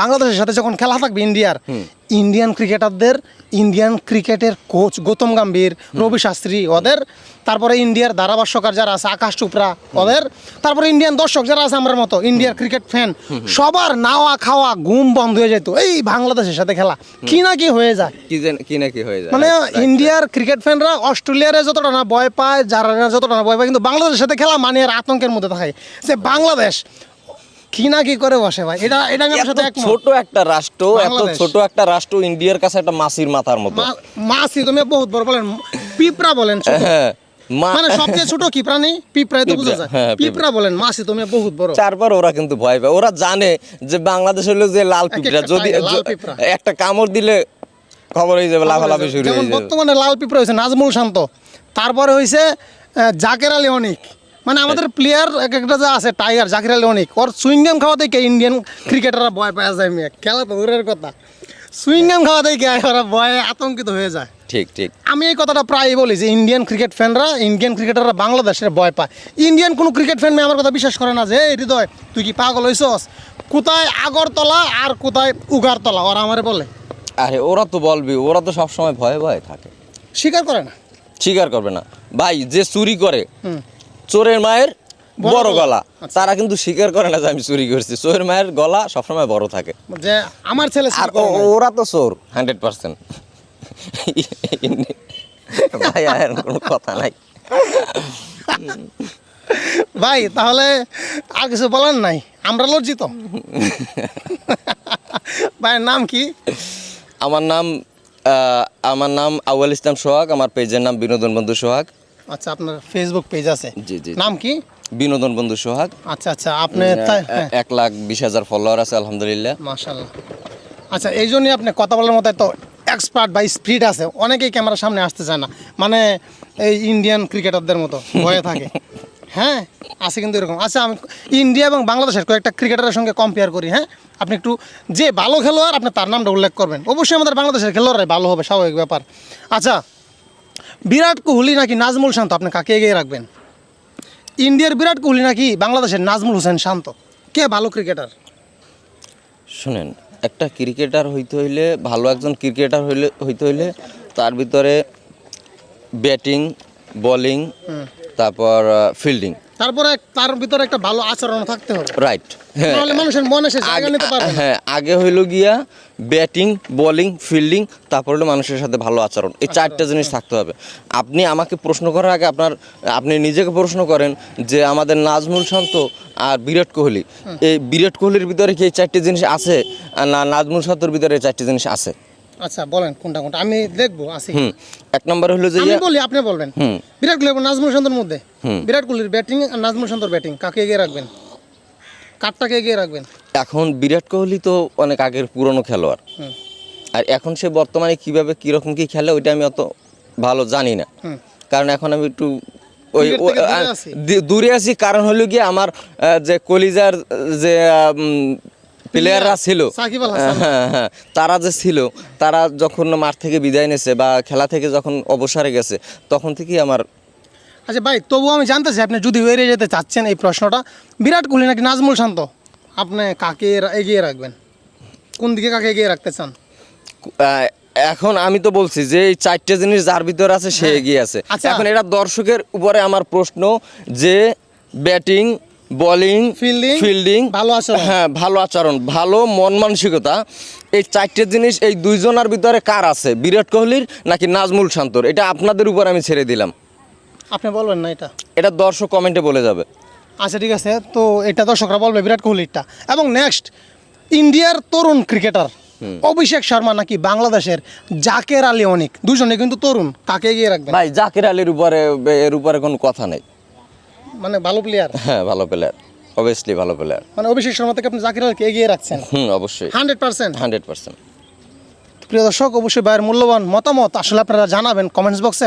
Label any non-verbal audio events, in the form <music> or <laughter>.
বাংলাদেশের সাথে যখন খেলা থাকবে ইন্ডিয়ার ইন্ডিয়ান ক্রিকেটারদের ইন্ডিয়ান ক্রিকেটের কোচ গৌতম গম্ভীর রবি শাস্ত্রী ওদের তারপরে ইন্ডিয়ার ধারাভাষ্যকার যারা আছে আকাশ চোপড়া ওদের তারপরে ইন্ডিয়ান দর্শক যারা আছে আমার মতো ইন্ডিয়ার ক্রিকেট ফ্যান সবার নাওয়া খাওয়া ঘুম বন্ধ হয়ে যেত। এই বাংলাদেশের সাথে খেলা কি না কি হয়ে যায়। কি না কি হয়ে যায়। মানে ইন্ডিয়ার ক্রিকেট ফ্যানরা অস্ট্রেলিয়ার যতটা না ভয় পায় যারা যতটা না ভয় পায় কিন্তু বাংলাদেশের সাথে খেলা মানে আর আতঙ্কের মধ্যে থাকে। যে বাংলাদেশ কি না কি করে বসে ভাই? এটা এটা আমি সাথে একমত। ছোট একটা রাষ্ট্র এত। ছোট একটা রাষ্ট্র ইন্ডিয়ার কাছে একটা মাথার মতো। মাছি তুমি বহুত বড় বলেন পিঁপড়া বলেন। হ্যাঁ মা- মানে সবচেয়ে ছোট কি প্রাণী? পিঁপড়াই তো বোঝা যায়। হ্যাঁ, পিঁপড়া। বলেন মাছি তুমি বহুত বড়। চারবার ওরা কিন্তু ভয় পায়। ওরা জানে যে বাংলাদেশ হলো যে লাল পিঁপড়া। যদি। একটা কামড় দিলে খবর হয়ে যাবে লাফালাফি শুরু হয়ে যাবে। বর্তমানে লাল পিঁপড়া হয়েছে নাজমুল শান্ত। তারপরে হয়েছে জাকের আলী অনিক। মানে আমাদের প্লেয়ার এক একটা যা আছে টাইগার জাকির আলী অনিক ওর সুইংগাম খাওয়া থেকে ইন্ডিয়ান ক্রিকেটাররা ভয় পাওয়া যায় মেয়ে। খেলা তো দূরের কথা। সুইংগাম খাওয়া থেকে ওরা ভয়ে আতঙ্কিত হয়ে যায়। ঠিক ঠিক। আমি এই কথাটা প্রায়ই বলি যে ইন্ডিয়ান ক্রিকেট ফ্যানরা ইন্ডিয়ান ক্রিকেটাররা বাংলাদেশের ভয় পায়। ইন্ডিয়ান কোনো ক্রিকেট ফ্যান আমার কথা বিশ্বাস করে না যে এই হৃদয় তুই কি পাগল হইছস? কোথায় আগরতলা আর কোথায় উগারতলা? ওরা আমারে বলে। আরে ওরা তো বলবি ওরা তো সবসময় ভয়ে ভয়ে থাকে। স্বীকার করে না। স্বীকার করবে না। ভাই যে চুরি করে। চোরের মায়ের বড় গলা। আচ্ছা। তারা কিন্তু স্বীকার করে না যে আমি চুরি করছি। চোরের মায়ের গলা সবসময় বড় থাকে। যে আমার ছেলে আর। ওরা তো চোর হান্ড্রেড পার্সেন্ট। ভাই আর কোনো কথা নাই। ভাই তাহলে আর কিছু বলার নাই। আমরা লজ্জিত। ভাইয়ের নাম কি? আমার নাম আমার নাম আউয়াল ইসলাম সোহাগ আমার পেজের নাম বিনোদন বন্ধু সোহাগ। আচ্ছা আপনার ফেসবুক পেজ আছে। জি জি। নাম কি? বিনোদন বন্ধু সোহাগ। আচ্ছা আচ্ছা আপনি হ্যাঁ। এক লাখ বিশ হাজার ফলোয়ার আছে আলহামদুলিল্লাহ। মাশাল্লাহ আচ্ছা এই জন্যই আপনি কথা বলার মতো তো এক্সপার্ট বা স্পিড আছে অনেকেই ক্যামেরার সামনে আসতে চায় না। মানে এই ইন্ডিয়ান ক্রিকেটারদের মতো ভয়ে থাকে। <laughs> হ্যাঁ আছে কিন্তু এরকম। আচ্ছা আমি ইন্ডিয়া এবং বাংলাদেশের কয়েকটা ক্রিকেটারের সঙ্গে কম্পেয়ার করি হ্যাঁ। আপনি একটু যে ভালো খেলোয়াড় আপনি তার নামটা উল্লেখ করবেন। অবশ্যই আমাদের বাংলাদেশের খেলোয়াড়রাই ভালো হবে স্বাভাবিক ব্যাপার। আচ্ছা বিরাট কোহলি নাকি নাজমুল শান্ত? আপনি কাকে এগিয়ে রাখবেন? ইন্ডিয়ার বিরাট কোহলি নাকি বাংলাদেশের নাজমুল হোসেন শান্ত? কে ভালো ক্রিকেটার? শুনেন একটা ক্রিকেটার হইতে হইলে ভালো একজন ক্রিকেটার হইলে হইতে হইলে তার ভিতরে ব্যাটিং বলিং তারপর ফিল্ডিং। তারপরে তার ভিতরে একটা ভালো আচরণ থাকতে হবে। রাইট হ্যাঁ। তাহলে মানুষের মনে সে জায়গা নিতে পারবে হ্যাঁ আগে হইল গিয়া ব্যাটিং বোলিং ফিল্ডিং তারপর হলো মানুষের সাথে ভালো আচরণ। এই চারটা জিনিস থাকতে হবে। আপনি আমাকে প্রশ্ন করার আগে আপনার আপনি নিজেকে প্রশ্ন করেন যে আমাদের নাজমুল শান্ত আর বিরাট কোহলি। এই বিরাট কোহলির ভিতরে কি এই চারটে জিনিস আছে? না নাজমুল শান্তর ভিতরে এই চারটে জিনিস আছে? আচ্ছা বলেন কোনটা কোনটা? আমি দেখব আসি। এক নম্বর হলো যে আমি বলি আপনি বলবেন। বিরাট কোহলি এবং নাজমুল শান্তর মধ্যে। বিরাট কোহলির ব্যাটিং আর নাজমুল শান্তর ব্যাটিং কাকে এগিয়ে রাখবেন? এগিয়ে রাখবেন? এখন বিরাট কোহলি তো অনেক আগের পুরনো খেলোয়াড়। আর এখন সে বর্তমানে কীভাবে কীরকম কি খেলে ওইটা আমি অত ভালো জানি না। কারণ এখন আমি একটু ওই দূরে আছি। কারণ হলো গিয়ে আমার যে কলিজার যে প্লেয়াররা ছিল। হ্যাঁ হ্যাঁ <laughs> তারা যে ছিল তারা যখন মাঠ থেকে বিদায় নিয়েছে বা খেলা থেকে যখন অবসরে গেছে তখন থেকেই আমার আচ্ছা ভাই তবুও আমি জানতে চাই আপনি যদি এড়িয়ে যেতে চাচ্ছেন এই প্রশ্নটা বিরাট কোহলি নাকি নাজমুল শান্ত? আপনি কাকে এগিয়ে রাখবেন? কোন দিকে কাকে এগিয়ে রাখতে চান? এখন আমি তো বলছি যে এই চারটে জিনিস যার ভিতরে আছে সে এগিয়ে আছে। আচ্ছা। এখন এটা দর্শকের উপরে আমার প্রশ্ন যে ব্যাটিং বোলিং ফিল্ডিং ফিল্ডিং ভালো আচরণ। হ্যাঁ ভালো আচরণ ভালো মন মানসিকতা। এই চারটে জিনিস এই দুইজনের ভিতরে কার আছে? বিরাট কোহলির নাকি নাজমুল শান্তর? এটা আপনাদের উপর আমি ছেড়ে দিলাম। আপনি বলবেন না এটা। এটা দর্শক কমেন্টে বলে যাবে। আচ্ছা ঠিক আছে। তো এটা দর্শকরা বলবে বিরাট কোহলিরটা। এবং নেক্সট ইন্ডিয়ার তরুণ ক্রিকেটার অভিষেক শর্মা নাকি বাংলাদেশের জাকের আলী অনেক। দুজনে কিন্তু তরুণ। কাকে এগিয়ে রাখবেন? ভাই জাকের আলীর উপরে এর উপরে কোনো কথা নেই। মানে ভালো প্লেয়ার হ্যাঁ ভালো প্লেয়ার অবভিয়াসলি ভালো প্লেয়ার মানে অভিষেক শর্মা থেকে আপনি জাকির আলকে এগিয়ে রাখছেন? হুম অবশ্যই। Hundred percent? Hundred percent. প্রিয় দর্শক অবশ্যই ভাইয়ের মূল্যবান মতামত আসলে আপনারা জানাবেন কমেন্টস বক্সে।